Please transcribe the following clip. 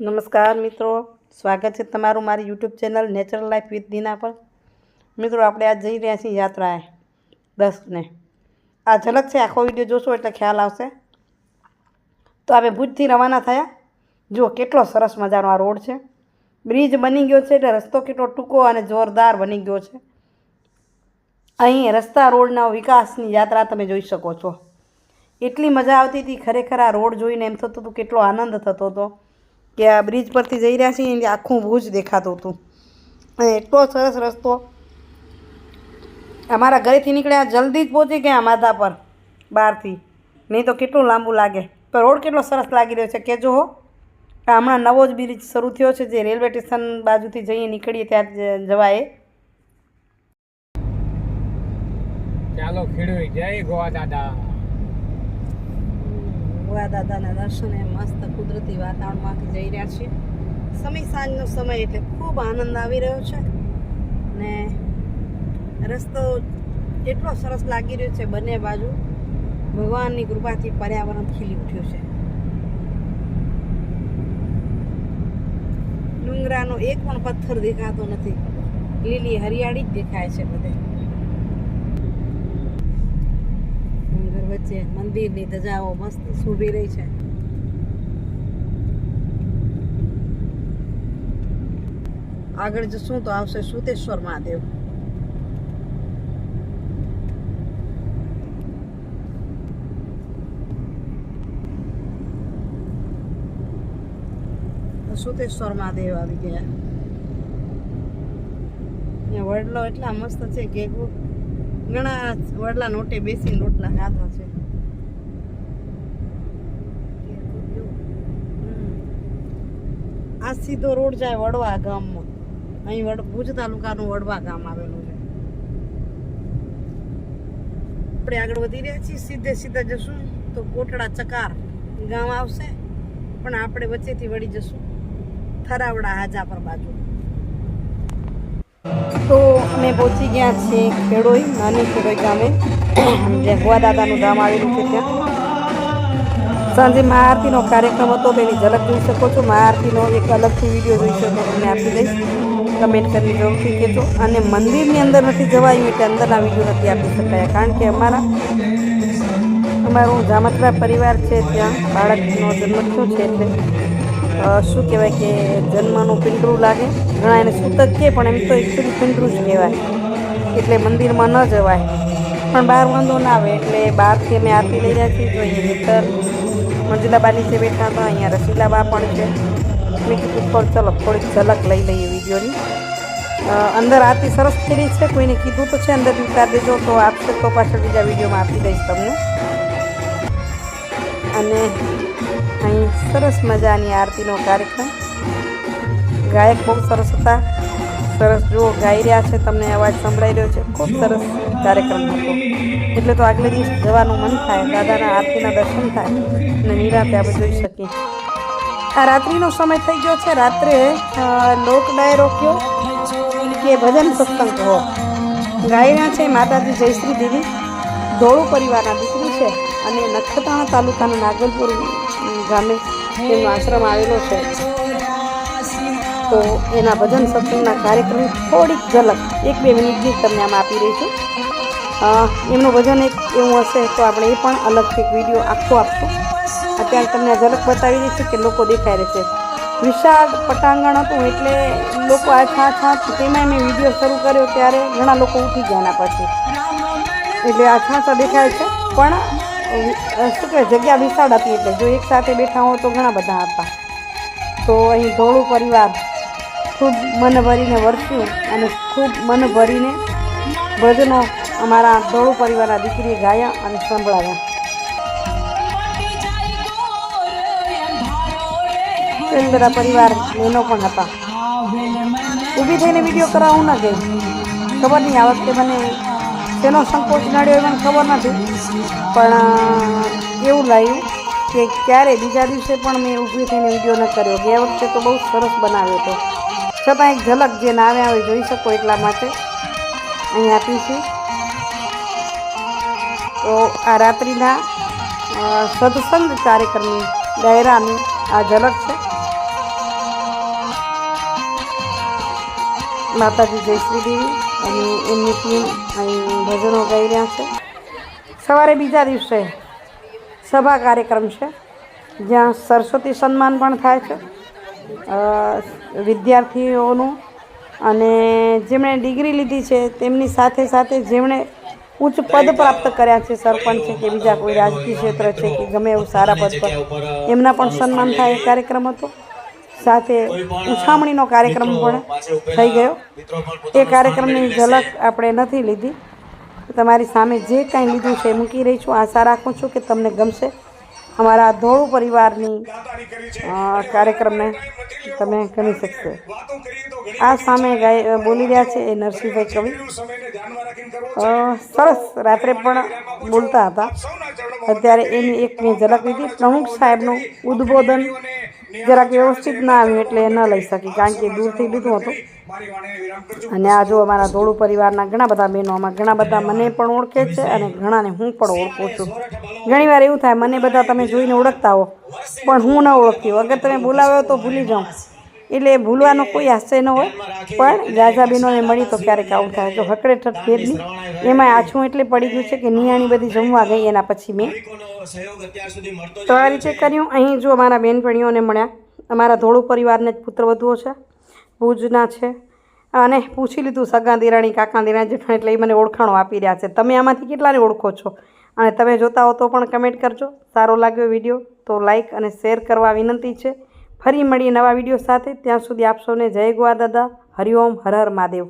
નમસ્કાર મિત્રો, સ્વાગત છે તમારું મારી YouTube channel natural life with Dina પર. મિત્રો, આપણે આજ જઈ રહ્યા છીએ યાત્રાએ, દસને. આ ઝલક છે, આખો વીડિયો જોશો એટલે ખ્યાલ આવશે. તો આપણે ભુજથી રવાના થયા. જુઓ, કેટલો સરસ મજાનો આ રોડ છે. બ્રિજ બની ગયો છે એટલે રસ્તો કેટલો ટૂંકો અને જોરદાર બની ગયો છે. અહીં રસ્તા રોડના વિકાસની યાત્રા તમે જોઈ શકો છો. એટલી મજા આવતી હતી, ખરેખર આ રોડ જોઈને એમ થતું હતું, કેટલો આનંદ થતો હતો. કે આ બ્રિજ પરથી જઈ રહ્યા છીએ એટલે આખું ભુજ દેખાતું હતું. અને એટલો સરસ રસ્તો. અમારા ઘરેથી નીકળ્યા, જલ્દી જ પહોંચી ગયા માધા પર, બહારથી. નહીં તો કેટલું લાંબુ લાગે. તો રોડ કેટલો સરસ લાગી રહ્યો છે કહેજો હો. હમણાં નવો જ બ્રિજ શરૂ થયો છે, જે રેલવે સ્ટેશન બાજુથી જઈએ નીકળીએ ત્યાં જવાય. ચાલો ખેડૂત, જય ગોવા દાદા ગોવા દાદાના દર્શને મસ્ત કુદરતી વાતાવરણમાંથી જઈ રહ્યા છીએ. સમય સાંજનો સમય એટલે ખૂબ આનંદ આવી રહ્યો છે ને રસ્તો એટલો સરસ લાગી રહ્યો છે બંને બાજુ. ભગવાનની કૃપાથી પર્યાવરણ ખીલી ઉઠ્યું છે. ડુંગરાનો એક પણ પથ્થર દેખાતો નથી. લીલી હરિયાળી જ દેખાય છે બધે ડુંગર વચ્ચે મંદિરની ધજાઓ મસ્ત શોભી રહી છે. આગળ જશું તો આવશે સુતેશ્વર મહાદેવ. સુતેશ્વર મહાદેવ આવી ગયા. વડલો એટલા મસ્ત છે કે ઘણા વડલા નોટે બેસીને રોટલા ખાધા છે. આ સીધો રોડ જાય વડવા ગામમાં. અહીં વડ ભુજ તાલુકાનું વડવા ગામ આવેલું છે. આપણે આગળ વધી રહ્યા છીએ, સીધે સીધા જશું તો કોટડા ચકાર ગામ આવશે, પણ આપણે વચ્ચેથી વળી જશું, થરાવડા હાજાપર બાજુ. તો અમે પહોંચી ગયા છીએ ખેડોઈ, નાની ખેડોઈ ગામે. જે ભુવા દાદાનું ગામ આવેલું છે ત્યાં. સાંજે મહાઆરતીનો કાર્યક્રમ હતો તેની ઝલક જોઈ શકો છો. મહાઆરતીનો એક અલગથી વીડિયો જોઈ શકો તમને આપી દઈશ. કમેન્ટ કરી જરૂરથી કહેજો. અને મંદિરની અંદર નથી જવાયું એટલે અંદરના વીડિયો નથી આપી શકાયા, કારણ કે અમારા અમારું જામત્રા પરિવાર છે ત્યાં. બાળકનો જન્મ થયો છે એટલે શું કહેવાય કે જન્મનું પિંડરું લાગે? ઘણા એને સૂતક કહે, પણ એમ તો એકચુઅલી પિંડરું જ કહેવાય. એટલે મંદિરમાં ન જવાય. પણ બહાર વાંધો ના આવે, એટલે બહારથી અમે આરતી લઈ છીએ. જોઈએ હેતર મંજુલાબા નીચે બેઠા હતા, અહીંયા રસીલાબા પણ છે. મેં કીધું પણ ચલો થોડીક ઝલક લઈ લઈએ વિડીયોની. અંદર આરતી સરસ થઈ છે. કોઈને કીધું તો છે, અંદર ઉતાર દેજો. તો આપશે તો પાછળ બીજા વિડીયોમાં આપી દઈશ તમને. અને સરસ મજાની આરતીનો કાર્યક્રમ. ગાયક બહુ સરસ હતા. સરસ જુઓ, ગાઈ રહ્યા છે, તમને અવાજ સંભળાઈ રહ્યો છે. ખૂબ સરસ કાર્યક્રમ હતો. એટલે તો આગલે દિવસ જવાનું મન થાય, દાદાના આરતીના દર્શન થાય, અને નિરાતે આપણે જોઈ શકીએ. આ રાત્રિનો સમય થઈ ગયો છે. રાત્રે લોક ડાયરો કયો? કે ભજન સત્સંગ ગાઈ રહ્યા છે માતાજી જયશ્રી દેવી ધોળું પરિવારના દીકરી છે અને નખત્રાણા તાલુકાના નાગલપુર ગામે એમનો આશ્રમ આવેલો છે. તો એના ભજન સત્સંગના કાર્યક્રમ થોડીક ઝલક, એક બે મિનિટની તમને આમ આપી રહી છું. એમનું ભજન એક એવું હશે તો આપણે એ પણ અલગથી એક વીડિયો આખો આપશું. અત્યારે તમને આ ઝલક બતાવી રહી છે કે લોકો દેખાઈ રહે છે વિશાળ પટાંગણ હતું એટલે લોકો આ છાં છાં તેમાં મેં વીડિયો શરૂ કર્યો ત્યારે ઘણા લોકો ઉઠી ગયા એના પછી એટલે આ છાંસા દેખાય છે. પણ શું કહે, જગ્યા વિશાળ હતી એટલે જો એક સાથે બેઠા હો તો ઘણા બધા હતા. તો અહીં ધોળું પરિવાર ખૂબ મન ભરીને વરસ્યું અને ખૂબ મન ભરીને ભજનો અમારા ધોળું પરિવારના દીકરીએ ગાયા અને સંભળાવ્યા. બધા પરિવાર બહેનો પણ હતા. ઊભી થઈને વીડિયો કરાવવું ના ગઈ ખબર નહીં, આ વખતે મને તેનો સંકોચ નડ્યો એમને ખબર નથી. પણ એવું લાગ્યું કે ક્યારે બીજા દિવસે પણ મેં ઊભી થઈને વીડિયો ન કર્યો. ગયા વખતે તો બહુ સરસ બનાવ્યો હતો. છતાં એક ઝલક જે નામે આવે જોઈ શકો એટલા માટે. અહીં આપીશું તો આ રાત્રિના સત્સંગ કાર્યક્રમની ડાયરાની આ ઝલક છે. માતાજી જય શ્રી દેવી. અને એમની ટીમ અહીં ભજનો ગાઈ રહ્યા છે. સવારે બીજા દિવસે સભા કાર્યક્રમ છે, જ્યાં સરસ્વતી સન્માન પણ થાય છે વિદ્યાર્થીઓનું. અને જેમણે ડિગ્રી લીધી છે, તેમની સાથે સાથે જેમણે ઉચ્ચ પદ પ્રાપ્ત કર્યા છે, સરપંચ છે કે બીજા કોઈ રાજકીય ક્ષેત્ર છે કે ગમે એવું સારા પદ પર, એમના પણ સન્માન થાય એ કાર્યક્રમ હતો. સાથે ઉછામણીનો કાર્યક્રમ પણ થઈ ગયો. એ કાર્યક્રમની ઝલક આપણે નથી લીધી. તમારી સામે જે કાંઈ લીધું છે મૂકી રહી છું. આશા રાખું છું કે તમને ગમશે. અમારા ધોળુ પરિવારની કાર્યક્રમને તમે ગમી શકશો. આ સામે ગાય બોલી રહ્યા છે એ નરસિંહભાઈ કવિ. સરસ રાત્રે પણ બોલતા હતા. અત્યારે એની એક મેં ઝલક લીધી. પ્રમુખ સાહેબનું ઉદ્બોધન જરાક વ્યવસ્થિત ના આવ્યું એટલે ન લઈ શકી, કારણ કે દૂરથી લીધું હતું. અને આ અમારા ધોળું પરિવારના ઘણા બધા બહેનો, આમાં ઘણા બધા મને પણ ઓળખે છે અને ઘણાને હું પણ ઓળખું છું. ઘણીવાર એવું થાય, મને બધા તમે જોઈને ઓળખતા હો, પણ હું ન ઓળખતી. અગર તમે બોલાવ્યો તો ભૂલી જાઉં. એટલે ભૂલવાનો કોઈ આશય ન હોય. પણ જાજા બહેનોને મળી તો ક્યારેક આવું થાય. જો હકડે ઠઠ ફેર નહીં એમાં આછું એટલે પડી ગયું છે કે નિયાણી બધી જમવા ગઈ એના પછી મેં. તો આ રીતે કર્યું. અહીં જો અમારા બેનપણીઓને મળ્યા. અમારા ધોળું પરિવારને જ પુત્રવધુઓ છે. ભુજના છે. અને પૂછી લીધું સગા દિરાણી, કાકા દિરાણી જેઠાણી એટલે એ મને ઓળખાણો આપી રહ્યા છે. તમે આમાંથી કેટલાને ઓળખો છો? અને તમે જોતા હો તો પણ કમેન્ટ કરજો. સારો લાગ્યો વીડિયો. તો લાઇક અને શેર કરવા વિનંતી છે. ફરી મળીએ નવા વીડિયો સાથે. ત્યાં સુધી આપ સૌને જય ગોવા દાદા. હરિઓમ હર હર મહાદેવ.